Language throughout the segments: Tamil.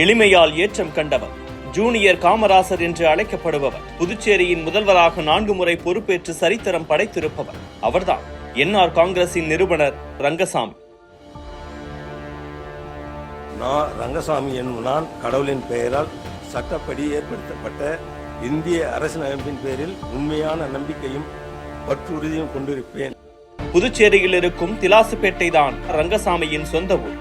எளிமையால் ஏற்றம் கண்டவர் ஜூனியர் காமராசர் என்று அழைக்கப்படுபவர் புதுச்சேரியின் முதல்வராக நான்கு முறை பொறுப்பேற்று சரித்திரம் படைத்திருப்பவர் அவர்தான் என்ஆர் காங்கிரசின் நிறுவனர் ரங்கசாமி. நான் ரங்கசாமி என்னும் நான் கடவுளின் பெயரால் சட்டப்படி ஏற்படுத்தப்பட்ட இந்திய அரசியலமைப்பின் பேரில் உண்மையான நம்பிக்கையும் பற்றுறுதியும் கொண்டிருப்பேன். புதுச்சேரியில் இருக்கும் திலாசுப்பேட்டை தான் ரங்கசாமியின் சொந்த ஊர்.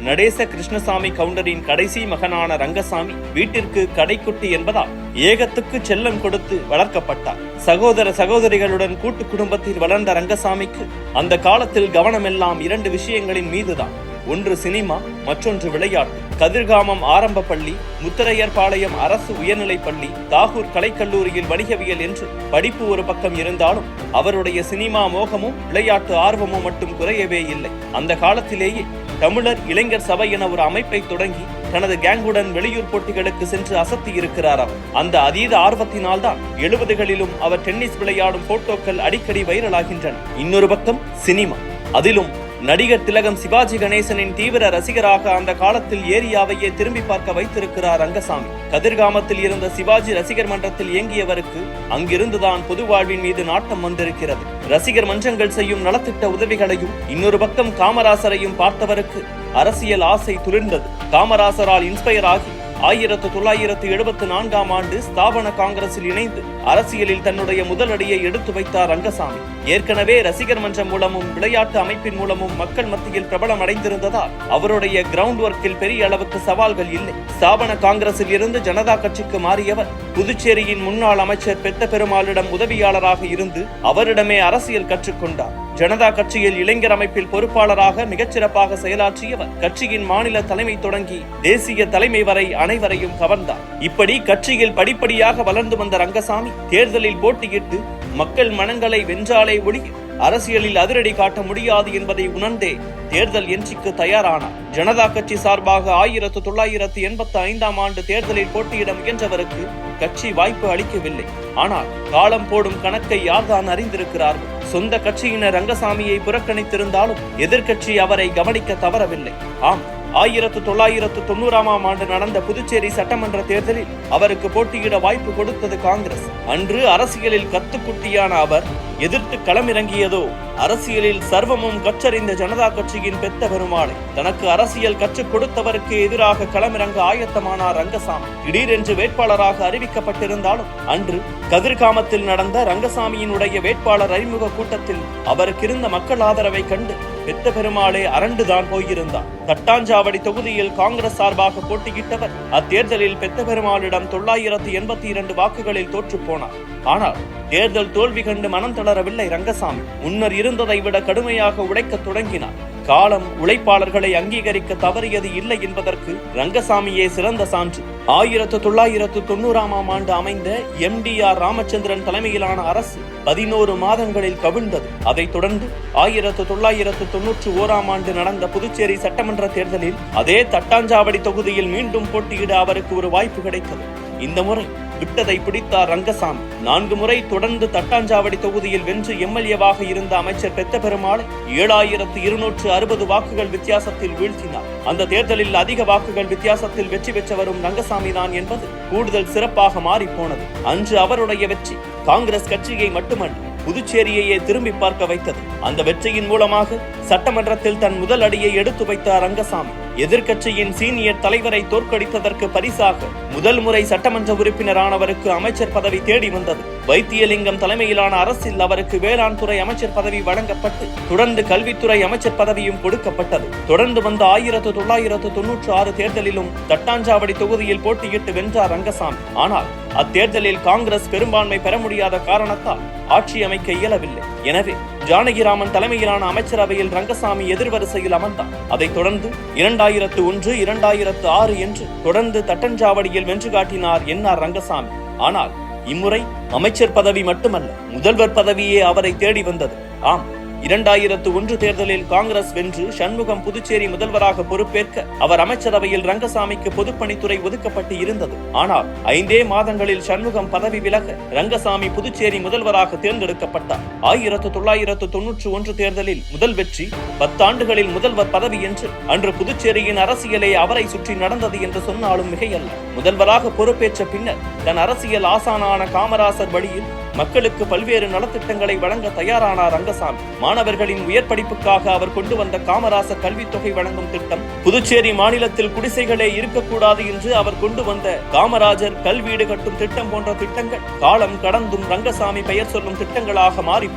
நடேச கிருஷ்ணசாமி கவுண்டரின் கடைசி மகனான ரங்கசாமி வீட்டிற்கு கடைக்குட்டி என்பதால் ஏகத்துக்கு செல்லம் கொடுத்து வளர்க்கப்பட்டார். சகோதர சகோதரிகளுடன் கூட்டு குடும்பத்தில் வளர்ந்த ரங்கசாமிக்கு அந்த காலத்தில் கவனமெல்லாம் இரண்டு விஷயங்களின் மீதுதான். ஒன்று சினிமா மற்றொன்று விளையாட்டு. கதிர்காமம் ஆரம்ப பள்ளி முத்தரையர்பாளையம் அரசு உயர்நிலைப் பள்ளி தாகூர் கலைக்கல்லூரியில் வணிகவியல் என்று படிப்பு ஒரு பக்கம் இருந்தாலும் அவருடைய சினிமா மோகமும் விளையாட்டு ஆர்வமும் மட்டும் குறையவே இல்லை. அந்த காலத்திலேயே தமிழர் இளைஞர் சபை என ஒரு அமைப்பை தொடங்கி தனது கேங்குடன் வெளியூர் போட்டிகளுக்கு சென்று அசத்தி இருக்கிறாராம். அந்த அதீத ஆர்வத்தினால்தான் எழுபதுகளிலும் அவர் டென்னிஸ் விளையாடும் போட்டோக்கள் அடிக்கடி வைரலாகின்றன. இன்னொரு பக்கம் சினிமா. அதிலும் நடிகர் திலகம் சிவாஜி கணேசனின் தீவிர ரசிகராக அந்த காலத்தில் ஏரியாவையே திரும்பி பார்க்க வைத்திருக்கிறார் ரங்கசாமி. கதிர்காமத்தில் இருந்த சிவாஜி ரசிகர் மன்றத்தில் இயங்கியவருக்கு அங்கிருந்துதான் பொது வாழ்வின் மீது நாட்டம் வந்திருக்கிறது. ரசிகர் மன்றங்கள் செய்யும் நலத்திட்ட உதவிகளையும் இன்னொரு பக்கம் காமராசரையும் பார்த்தவருக்கு அரசியல் ஆசை துளிர்ந்தது. காமராசரால் இன்ஸ்பயர் ஆகி ஆயிரத்து தொள்ளாயிரத்து எழுபத்து நான்காம் ஆண்டு ஸ்தாபன காங்கிரஸில் இணைந்து அரசியலில் தன்னுடைய முதல் அடியை எடுத்து வைத்தார் ரங்கசாமி. ஏற்கனவே ரசிகர் மன்றம் மூலமும் விளையாட்டு அமைப்பின் மூலமும் மக்கள் மத்தியில் பிரபலம் அடைந்திருந்ததால் அவருடைய கிரவுண்ட் ஒர்க்கில் பெரிய அளவுக்கு சவால்கள் இல்லை. ஸ்தாபன காங்கிரஸில் இருந்து ஜனதா கட்சிக்கு மாறியவர் புதுச்சேரியின் முன்னாள் அமைச்சர் பெத்த பெருமாளிடம் உதவியாளராக இருந்து அவரிடமே அரசியல் கற்றுக்கொண்டார். ஜனதா கட்சியில் இளைஞர் அமைப்பில் பொறுப்பாளராக மிகச்சிறப்பாக செயலாற்றியவர் கட்சியின் மாநில தலைமை தொடங்கி தேசிய தலைமை வரை அனைவரையும் கவர்ந்தார். இப்படி கட்சியில் படிப்படியாக வளர்ந்து வந்த ரங்கசாமி தேர்தலில் போட்டியிட்டு மக்கள் மனங்களை வென்றாலே ஒழிய அரசியலில் அதிரடி காட்ட முடியாது என்பதை உணர்ந்தே தேர்தல் எஞ்சிக்கு தயாரானார் ஜனதா கட்சி சார்பாக ஆயிரத்து தொள்ளாயிரத்து எண்பத்தி ஐந்தாம் ஆண்டு தேர்தலில் போட்டியிட முயன்றவருக்கு கட்சி வாய்ப்பு அளிக்கவில்லை. ஆனால் காலம் போடும் கணக்கை யார்தான் அறிந்திருக்கிறார்கள் சொந்த கட்சியினர் ரங்கசாமியை புறக்கணித்திருந்தாலும் எதிர்க்கட்சி அவரை கவனிக்க தவறவில்லை. ஆம் ஆயிரத்து தொள்ளாயிரத்து தொண்ணூறாம் ஆண்டு நடந்த புதுச்சேரி சட்டமன்ற தேர்தலில் அவருக்கு போட்டியிட வாய்ப்பு கொடுத்தது காங்கிரஸ். அன்று அரசியலில் கத்துக்குட்டியான அவர் எதிர்த்து களமிறங்கியதோ அரசியலில் சர்வமும் கற்றறிந்த ஜனதா கட்சியின் பெத்த பெருமாளை தனக்கு அரசியல் கற்றுக் கொடுத்தவருக்கு எதிராக களமிறங்க ஆயத்தமானார் ரங்கசாமி. திடீரென்று வேட்பாளராக அறிவிக்கப்பட்டிருந்தாலும் அன்று கதிர்காமத்தில் நடந்த ரங்கசாமியினுடைய வேட்பாளர் அறிமுக கூட்டத்தில் அவருக்கு இருந்த மக்கள் ஆதரவை கண்டு பெத்த பெருமாளே அரண்டுதான் போயிருந்தார் தட்டாஞ்சாவடி தொகுதியில் காங்கிரஸ் சார்பாக போட்டியிட்டவர் அத்தேர்தலில் பெத்த பெருமாளிடம் தொள்ளாயிரத்து எண்பத்தி இரண்டு வாக்குகளில் தோற்று போனார். ஆனால் தேர்தல் தோல்வி கண்டு மனம் தளரவில்லை ரங்கசாமி. முன்னர் இருந்ததை விட கடுமையாக உழைக்க தொடங்கினார். காலம் உழைப்பாளர்களை அங்கீகரிக்க தவறியது இல்லை என்பதற்கு ரங்கசாமியே சிறந்த சான்று. ஆயிரத்து தொள்ளாயிரத்து தொண்ணூறாம் ஆண்டு அமைந்த எம் டி ஆர் ராமச்சந்திரன் தலைமையிலான அரசு பதினோரு மாதங்களில் கவிழ்ந்தது. அதைத் தொடர்ந்து ஆயிரத்து தொள்ளாயிரத்து தொன்னூற்றி ஓராம் ஆண்டு நடந்த புதுச்சேரி சட்டமன்ற தேர்தலில் அதே தட்டாஞ்சாவடி தொகுதியில் மீண்டும் போட்டியிட அவருக்கு ஒரு வாய்ப்பு கிடைத்தது. இந்த முறை விட்டதை பிடித்தார் ரங்கசாமி. நான்கு முறை தொடர்ந்து தட்டாஞ்சாவடி தொகுதியில் வென்று எம்எல்ஏவாக இருந்த அமைச்சர் பெத்த பெருமாள் ஏழாயிரத்து இருநூற்று அறுபது வாக்குகள் வித்தியாசத்தில் வீழ்த்தினார். அந்த தேர்தலில் அதிக வாக்குகள் வித்தியாசத்தில் வெற்றி பெற்றவரும் ரங்கசாமி தான் என்பது கூடுதல் சிறப்பாக மாறி போனது. அன்று அவருடைய வெற்றி காங்கிரஸ் கட்சியை மட்டுமல்ல புதுச்சேரியையே திரும்பி பார்க்க வைத்தது. அந்த வெற்றியின் மூலமாக சட்டமன்றத்தில் தன் முதல் அடியை எடுத்து வைத்தார் ரங்கசாமி. எதிர்க்கட்சியின் சீனியர் தலைவரை தோற்கடித்ததற்கு பரிசாக முதல் முறை சட்டமன்ற உறுப்பினரானவருக்கு அமைச்சர் பதவி தேடி வந்தது. வைத்தியலிங்கம் தலைமையிலான அரசில் அவருக்கு வேளாண் துறை அமைச்சர் பதவி வழங்கப்பட்டு தொடர்ந்து கல்வித்துறை அமைச்சர் பதவியும் கொடுக்கப்பட்டது. தொடர்ந்து வந்த ஆயிரத்து தொள்ளாயிரத்து தொன்னூற்று ஆறு தேர்தலிலும் தட்டாஞ்சாவடி தொகுதியில் போட்டியிட்டு வென்றார் ரங்கசாமி. ஆனால் அத்தேர்தலில் காங்கிரஸ் பெரும்பான்மை பெற முடியாத காரணத்தால் ஆட்சி அமைக்க இயலவில்லை. எனவே ஜானகிராமன் தலைமையிலான அமைச்சரவையில் ரங்கசாமி எதிர்வரிசையில் அமர்ந்தார். அதைத் தொடர்ந்து இரண்டாயிரத்து ஒன்று இரண்டாயிரத்து ஆறு என்று தொடர்ந்து தட்டஞ்சாவடியில் வென்று காட்டினார் என்ஆர் ரங்கசாமி. ஆனால் இம்முறை அமைச்சர் பதவி மட்டுமல்ல முதல்வர் பதவியே அவரை தேடி வந்தது. ஆம் இரண்டாயிரத்து ஒன்று தேர்தலில் காங்கிரஸ் வென்று சண்முகம் புதுச்சேரி முதல்வராக பொறுப்பேற்க அவர் அமைச்சரவையில் ரங்கசாமிக்கு பொதுப்பணித்துறை ஒதுக்கப்பட்டு இருந்தது. ஆனால் ஐந்தே மாதங்களில் சண்முகம் பதவி விலக ரங்கசாமி புதுச்சேரி முதல்வராக தேர்ந்தெடுக்கப்பட்டார். ஆயிரத்து தொள்ளாயிரத்து தொன்னூற்று ஒன்று தேர்தலில் முதல் வெற்றி பத்தாண்டுகளில் முதல்வர் பதவி என்று அன்று புதுச்சேரியின் அரசியலே அவரை சுற்றி நடந்தது என்று சொன்னாலும் மிகையல்ல. முதல்வராக பொறுப்பேற்ற பின்னர் தன் அரசியல் ஆசானான காமராசர் வழியில் மக்களுக்கு பல்வேறு நலத்திட்டங்களை வழங்க தயாரானார் ரங்கசாமி. மாணவர்களின் உயர் படிப்புக்காக அவர் கொண்டு வந்த காமராசர் கல்வித் தொகை வழங்கும் திட்டம் புதுச்சேரி மாநிலத்தில் குடிசைகளே இருக்கக்கூடாது என்று அவர் கொண்டு வந்த காமராஜர் கல்வீடு கட்டும் திட்டம் போன்ற திட்டங்கள் காலம் கடந்தும் ரங்கசாமி பெயர் சொல்லும் திட்டங்களாக மாறி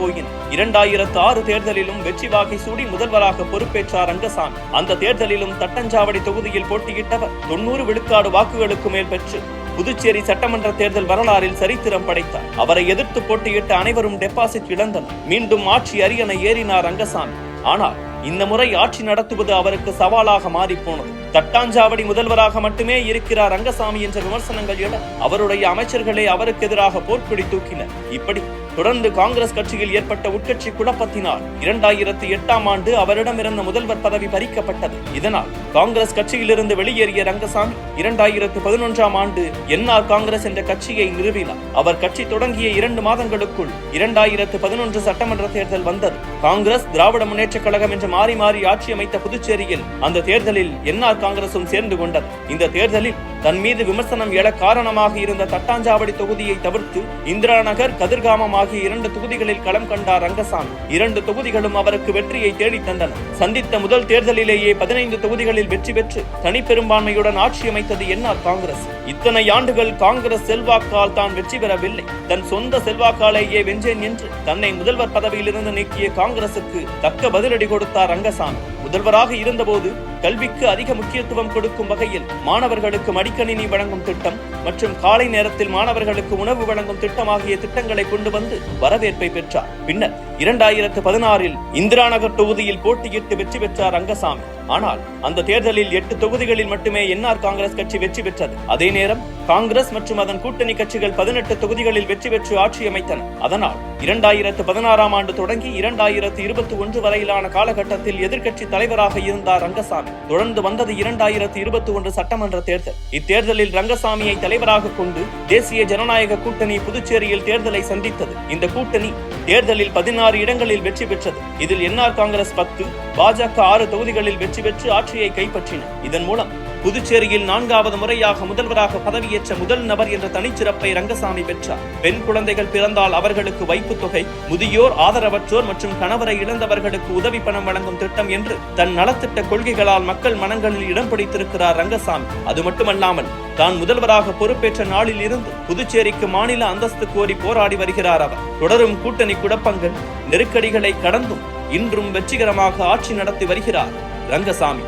இரண்டாயிரத்து ஆறு தேர்தலிலும் வெற்றி வாகை சூடி முதல்வராக பொறுப்பேற்றார் ரங்கசாமி. அந்த தேர்தலிலும் தட்டஞ்சாவடி தொகுதியில் போட்டியிட்டவர் தொண்ணூறு விழுக்காடு வாக்குகளுக்கு மேல் பெற்று புதுச்சேரி சட்டமன்ற தேர்தல் வரலாறில் சரித்திரம் படைத்தார். அவரை எதிர்த்து போட்டியிட்ட அனைவரும் டெபாசிட் இழந்தனர். மீண்டும் ஆட்சி அரியணை ஏறினார் ரங்கசாமி. ஆனால் இந்த முறை ஆட்சி நடத்துவது அவருக்கு சவாலாக மாறிப்போனது. தட்டாஞ்சாவடி முதல்வராக மட்டுமே இருக்கிறார் ரங்கசாமி என்ற விமர்சனங்கள் எழ அவருடைய அமைச்சர்களே அவருக்கு எதிராக போர்க்கொடி தூக்கினர். இப்படி தொடர்ந்து காங்கிரஸ் கட்சியில் ஏற்பட்ட உட்கட்சி குழப்பத்தினால் இரண்டாயிரத்தி எட்டாம் ஆண்டு அவரிடமிருந்த முதல்வர் பதவி பறிக்கப்பட்டது. இதனால் காங்கிரஸ் கட்சியிலிருந்து வெளியேறிய ரங்கசாமி இரண்டாயிரத்து பதினொன்றாம் ஆண்டு என்ஆர் காங்கிரஸ் என்ற கட்சியை நிறுவினார். அவர் கட்சி தொடங்கிய இரண்டு மாதங்களுக்குள் இரண்டாயிரத்து பதினொன்று சட்டமன்ற தேர்தல் வந்தது. காங்கிரஸ் திராவிட முன்னேற்றக் கழகம் என்று மாறி மாறி ஆட்சி அமைத்த புதுச்சேரியில் அந்த தேர்தலில் என்ஆர் காங்கிரசும் சேர்ந்து கொண்டது. இந்த தேர்தலில் தன் மீது விமர்சனம் எழ காரணமாக இருந்த தட்டாஞ்சாவடி தொகுதியை தவிர்த்து இந்திரா நகர் கதிர்காமம் ஆகிய இரண்டு தொகுதிகளில் களம் கண்டார் ரங்கசாமி. இரண்டு தொகுதிகளும் அவருக்கு வெற்றியை தேடித் தந்தன. சந்தித்த முதல் தேர்தலிலேயே பதினைந்து தொகுதிகளில் வெற்றி பெற்று தனிப்பெரும்பான்மையுடன் ஆட்சி அமைத்தது என்ஆர் காங்கிரஸ். இத்தனை ஆண்டுகள் காங்கிரஸ் செல்வாக்கால் தான் வெற்றி பெறவில்லை. தன் சொந்த செல்வாக்காலேயே வென்றேன் என்று தன்னை முதல்வர் பதவியிலிருந்து நீக்கிய காங்கிரசுக்கு தக்க பதிலடி கொடுத்தார் ரங்கசாமி. முதல்வராக இருந்தபோது கல்விக்கு அதிக முக்கியத்துவம் கொடுக்கும் வகையில் மாணவர்களுக்கு மடிக்கணினி வழங்கும் திட்டம் மற்றும் காலை நேரத்தில் மாணவர்களுக்கு உணவு வழங்கும் திட்டம் ஆகிய திட்டங்களை கொண்டு வந்து வரவேற்பை பெற்றார். பின்னர் இரண்டாயிரத்து பதினாறில் இந்திரா நகர் தொகுதியில் போட்டியிட்டு வெற்றி பெற்றார் ரங்கசாமி. ஆனால் அந்த தேர்தலில் எட்டு தொகுதிகளில் மட்டுமே என்ஆர் காங்கிரஸ் கட்சி வெற்றி பெற்றது. அதே நேரம் காங்கிரஸ் மற்றும் அதன் கூட்டணி கட்சிகள் பதினெட்டு தொகுதிகளில் வெற்றி பெற்று ஆட்சி அமைத்தன. அதனால் இரண்டாயிரத்து பதினாறாம் ஆண்டு தொடங்கி இரண்டாயிரத்து இருபத்தி ஒன்று வரையிலான காலகட்டத்தில் எதிர்க்கட்சி தலைவராக இருந்தார் ரங்கசாமி. தொடர்ந்து வந்தது இரண்டாயிரத்து இருபத்தி ஒன்று சட்டமன்ற தேர்தல். இத்தேர்தலில் ரங்கசாமியை தலைவராக கொண்டு தேசிய ஜனநாயக கூட்டணி புதுச்சேரியில் தேர்தலை சந்தித்தது. இந்த கூட்டணி தேர்தலில் பதினாறு இடங்களில் வெற்றி பெற்றது. இதில் என்ஆர் காங்கிரஸ் பத்து பாஜக ஆறு தொகுதிகளில் வெற்றி பெற்று ஆட்சியை கைப்பற்றின. இதன் மூலம் புதுச்சேரியில் நான்காவது முறையாக முதல்வராக பதவியேற்ற முதல் நபர் என்ற தனிச்சிறப்பை ரங்கசாமி பெற்றார். பெண் குழந்தைகள் பிறந்தால் அவர்களுக்கு வைப்புத் தொகை முதியோர் ஆதரவற்றோர் மற்றும் கணவரை இழந்தவர்களுக்கு உதவி பணம் வழங்கும் திட்டம் என்று தன் நலத்திட்ட கொள்கைகளால் மக்கள் மனங்களில் இடம் பிடித்திருக்கிறார் ரங்கசாமி. அது மட்டுமல்லாமல் தான் முதல்வராக பொறுப்பேற்ற நாளில் இருந்து புதுச்சேரிக்கு மாநில அந்தஸ்து கோரி போராடி வருகிறார் அவர். தொடரும் கூட்டணி குழப்பங்கள் நெருக்கடிகளை கடந்தும் இன்றும் வெற்றிகரமாக ஆட்சி நடத்தி வருகிறார் ரங்கசாமி.